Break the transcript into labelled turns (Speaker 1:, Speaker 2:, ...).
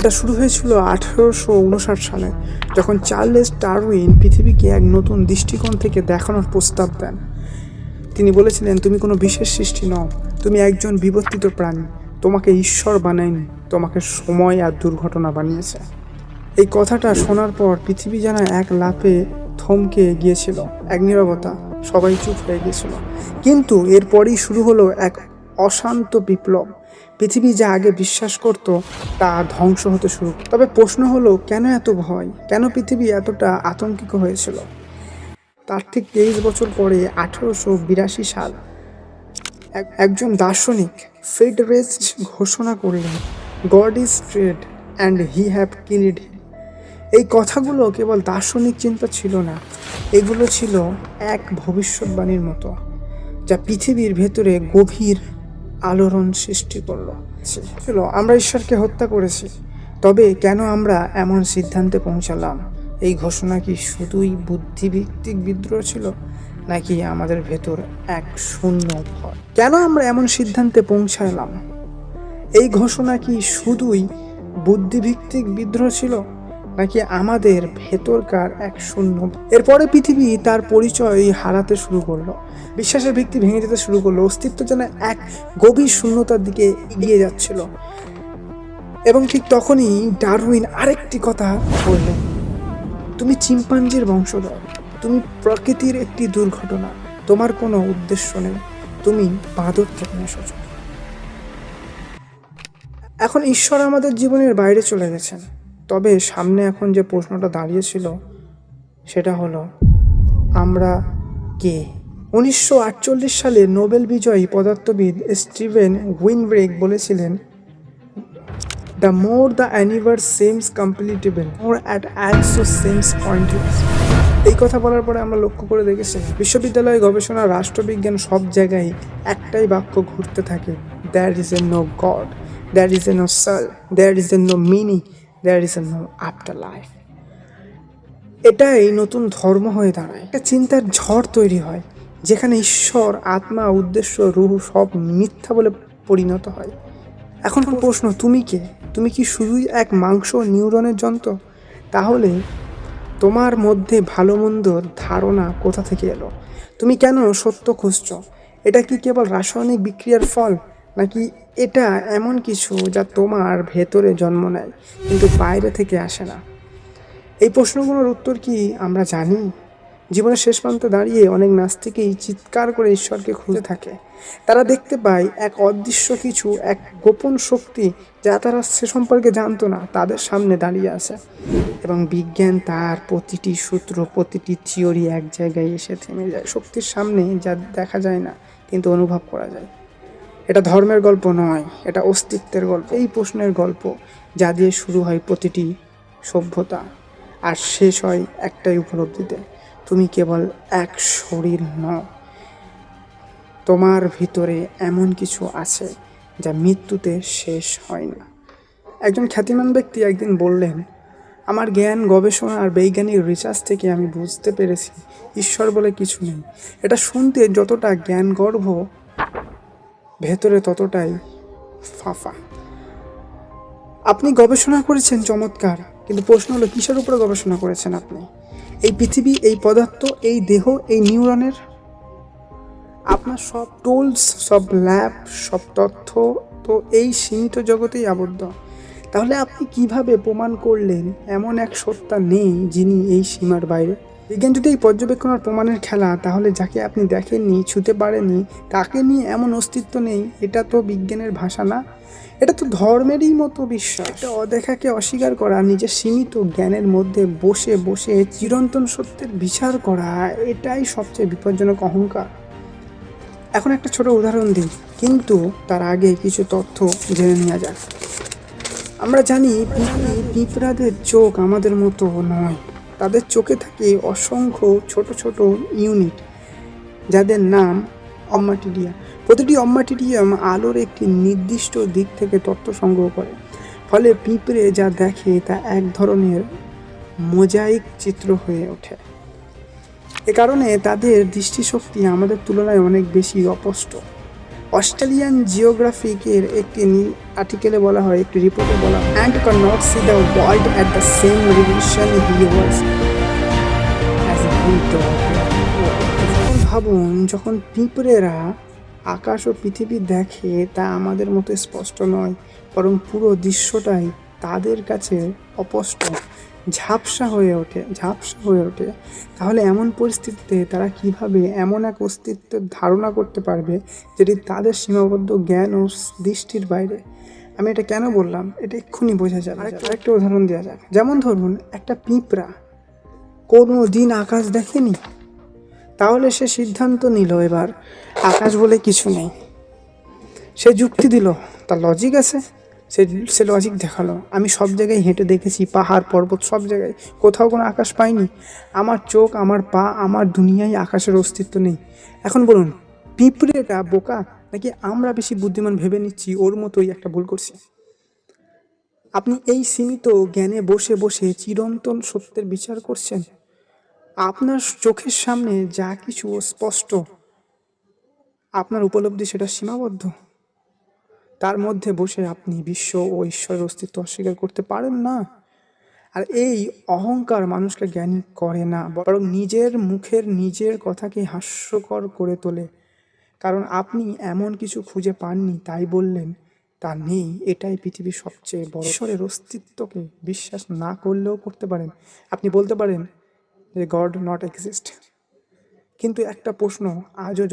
Speaker 1: এটা শুরু হয়েছিল আঠেরোশো উনষাট সালে, যখন চার্লেস ডারউইন পৃথিবীকে এক নতুন দৃষ্টিকোণ থেকে দেখানোর প্রস্তাব দেন। তিনি বলেছিলেন, তুমি কোনো বিশেষ সৃষ্টি নও, তুমি একজন বিবর্তিত প্রাণী। তোমাকে ঈশ্বর বানায়নি, তোমাকে সময় আর দুর্ঘটনা বানিয়েছে। এই কথাটা শোনার পর পৃথিবী যেন এক লাপে থমকে গিয়েছিল, এক নীরবতা, সবাই চুপ হয়ে গিয়েছিল। কিন্তু এরপরেই শুরু হলো এক অশান্ত বিপ্লব। পৃথিবী যা আগে বিশ্বাস করত তা ধ্বংস হতে শুরু। তবে প্রশ্ন হলো, কেন এত ভয়? কেন পৃথিবী এতটা আতঙ্কিত হয়েছিল? তার ঠিক তেইশ বছর পরে আঠেরোশো বিরাশি সাল এক- একজন দার্শনিক ফেডারেস্ট ঘোষণা করলেন, God is trade and he have killed এই কথাগুলো কেবল দার্শনিক চিন্তা ছিল না, এগুলো ছিল এক ভবিষ্যৎবাণীর মতো, যা পৃথিবীর ভেতরে গভীর আলোড়ন সৃষ্টি করল। ছিল আমরা ঈশ্বরকে হত্যা করেছি। তবে কেন আমরা এমন সিদ্ধান্তে পৌঁছালাম? এই ঘোষণা কি শুধুই বুদ্ধিভিত্তিক বিদ্রোহ ছিল, নাকি আমাদের ভেতর এক শূন্য ভয়? কেন আমরা এমন সিদ্ধান্তে পৌঁছালাম? এই ঘোষণা কি শুধুই বুদ্ধিভিত্তিক বিদ্রোহ ছিল নাকি আমাদের ভেতরকার এক শূন্য? এরপরে পৃথিবী তার পরিচয় হারাতে শুরু করল। বিশ্বাসের ভিত্তি ভেঙে যেতে শুরু করল। অস্তিত্ব যেন এক গভীর শূন্যতার দিকে এগিয়ে যাচ্ছিল। এবং ঠিক তখনই ডারউইন আরেকটি কথা বললেন। তুমি চিম্পাঞ্জির বংশধর। তুমি প্রকৃতির একটি দুর্ঘটনা। তোমার কোনো উদ্দেশ্য নেই। তুমি বাদর থেকে এসেছ। এখন ঈশ্বর আমাদের জীবনের বাইরে চলে গেছেন। তবে সামনে এখন যে প্রশ্নটা দাঁড়িয়েছিল সেটা হলো আমরা কে? উনিশশো আটচল্লিশ সালে নোবেল বিজয়ী পদার্থবিদ স্টিভেন উইনব্রেক বলেছিলেন the more the universe seems completable, more at also seems point এই কথা বলার পরে আমরা লক্ষ্য করে দেখেছি বিশ্ববিদ্যালয় গবেষণা রাষ্ট্রবিজ্ঞান সব জায়গায় একটাই বাক্য ঘুরতে থাকে there is a no God there is a no soul there is a no meaning there is a no after life এটাই নতুন ধর্ম হয়ে দাঁড়ায়। একটা চিন্তার ঝড় তৈরি হয়, যেখানে ঈশ্বর, আত্মা, উদ্দেশ্য, রুহ সব মিথ্যা বলে পরিণত হয়। এখন প্রশ্ন, তুমি কে? তুমি কি শুধুই এক মাংস নিউরনের যন্ত্র তাহলে তোমার মধ্যে ভালো মন্দর ধারণা কোথা থেকে এলো? তুমি কেন সত্য খুঁজছ? এটা কি কেবল রাসায়নিক বিক্রিয়ার ফল? নাকি এটা এমন কিছু যা তোমার ভেতরে জন্ম নেয়, কিন্তু বাইরে থেকে আসে না? এই প্রশ্নগুলোর উত্তর কি আমরা জানি? জীবনের শেষ প্রান্তে দাঁড়িয়ে অনেক নাস্তিকেই চিৎকার করে ঈশ্বরকে খুঁজে থাকে। তারা দেখতে পায় এক অদৃশ্য কিছু, এক গোপন শক্তি যা তারা সে সম্পর্কে জানতো না, তাদের সামনে দাঁড়িয়ে আছে। এবং বিজ্ঞান তার প্রতিটি সূত্র, প্রতিটি থিওরি এক জায়গায় এসে থেমে যায়। শক্তির সামনে যা দেখা যায় না, কিন্তু অনুভব করা যায়। এটা ধর্মের গল্প নয়, এটা অস্তিত্বের গল্প। এই প্রশ্নের গল্প যা দিয়ে শুরু হয় প্রতিটি সভ্যতা, আর শেষ হয় একটাই উপলব্ধিতে। তুমি কেবল এক শরীর নও, তোমার ভিতরে এমন কিছু আছে যা মৃত্যুতে শেষ হয় না। একজন খ্যাতিমান ব্যক্তি একদিন বললেন, আমার জ্ঞান, গবেষণা আর বৈজ্ঞানিক রিসার্চ থেকে আমি বুঝতে পেরেছি, ঈশ্বর বলে কিছু নেই। এটা শুনতে যতটা জ্ঞান গর্ভ ভেতরে ততটাই ফাফা। আপনি গবেষণা করেছেন চমৎকার, কিন্তু প্রশ্ন হলো, কিসের উপরে গবেষণা করেছেন আপনি? এই পৃথিবী, এই পদার্থ, এই দেহ, এই নিউরনের? আপনার সব টুলস সব ল্যাব সব তথ্য তো এই সীমিত জগতেই আবদ্ধ। তাহলে আপনি কীভাবে প্রমাণ করলেন এমন এক সত্তা নেই যিনি এই সীমার বাইরে? বিজ্ঞান যদি এই পর্যবেক্ষণ আর প্রমাণের খেলা, তাহলে যাকে আপনি দেখেননি, ছুতে পারেননি, তাকে নিয়ে এমন অস্তিত্ব নেই, এটা তো বিজ্ঞানের ভাষা না? এটা তো ধর্মেরই মতো বিশ্বাস। এটা অদেখাকে অস্বীকার করা, নিজের সীমিত জ্ঞানের মধ্যে বসে বসে চিরন্তন সত্যের বিচার করা, এটাই সবচেয়ে বিপজ্জনক অহংকার। এখন একটা ছোট উদাহরণ দিই, কিন্তু তার আগে কিছু তথ্য জেনে নেওয়া যাক। আমরা জানি পিঁপড়াদের চোখ আমাদের মতো নয়। তাদের চোখে থাকে অসংখ্য ছোট ছোট ইউনিট যাদের নাম অম্মাটিডিয়া প্রতিটি অম্মাটিডিয়াম আলোর একটি নির্দিষ্ট দিক থেকে তথ্য সংগ্রহ করে। ফলে পিঁপড়ে যা দেখে তা এক ধরনের মোজাইক চিত্র হয়ে ওঠে। এ কারণে তাদের দৃষ্টিশক্তি আমাদের তুলনায় অনেক বেশি অস্পষ্ট। অস্ট্রেলিয়ান জিওগ্রাফিকের একটি আর্টিকেলে বলা হয়, একটি রিপোর্টে বলা হয় and can not see the world at the same revolution he was ভাবুন, যখন পিঁপড়েরা আকাশ ও পৃথিবী দেখে, তা আমাদের মতো স্পষ্ট নয়, বরং পুরো দৃশ্যটাই তাদের কাছে অস্পষ্ট। ঝাপসা হয়ে ওঠে ঝাপসা হয়ে ওঠে। তাহলে এমন পরিস্থিতিতে তারা কীভাবে এমন এক অস্তিত্বের ধারণা করতে পারবে যেটি তাদের সীমাবদ্ধ জ্ঞান ও দৃষ্টির বাইরে? আমি এটা কেন বললাম? এটা এক্ষুনি বোঝা যাবে। আরেকটা উদাহরণ দেওয়া যাক। যেমন ধরুন একটা পিঁপড়া কোনো দিন আকাশ দেখেনি? তাহলে সে সিদ্ধান্ত নিল এবার আকাশ বলে কিছু নেই। সে যুক্তি দিল তার লজিক আছে। সে সে লজিক দেখাল। আমি সব জায়গায় হেঁটে দেখেছি, পাহাড়, পর্বত, সব জায়গায়। কোথাও কোনো আকাশ পাইনি। আমার চোখ, আমার পা, আমার দুনিয়ায় আকাশের অস্তিত্ব নেই। এখন বলুন পিঁপড়েটা বোকা? নাকি আমরা বেশি বুদ্ধিমান ভেবে নিচ্ছি, ওর মতোই একটা ভুল করছি? আপনি এই সীমিত জ্ঞানে বসে বসে চিরন্তন সত্যের বিচার করছেন। আপনার চোখের সামনে যা কিছু স্পষ্ট, আপনার উপলব্ধি সেটা সীমাবদ্ধ। তার মধ্যে বসে আপনি বিশ্ব ও ঈশ্বরের অস্তিত্ব অস্বীকার করতে পারেন না। আর এই অহংকার মানুষকে জ্ঞানী করে না, বরং নিজের মুখের নিজের কথাকে হাস্যকর করে তোলে। কারণ আপনি এমন কিছু খুঁজে পাননি, তাই বললেন, তা নেই, এটাই পৃথিবীর সবচেয়ে বড়। ঈশ্বরের অস্তিত্বকে বিশ্বাস না করলেও করতে পারেন। আপনি বলতে পারেন যে, গড নট এক্সিস্ট। কিন্তু একটা প্রশ্ন আজও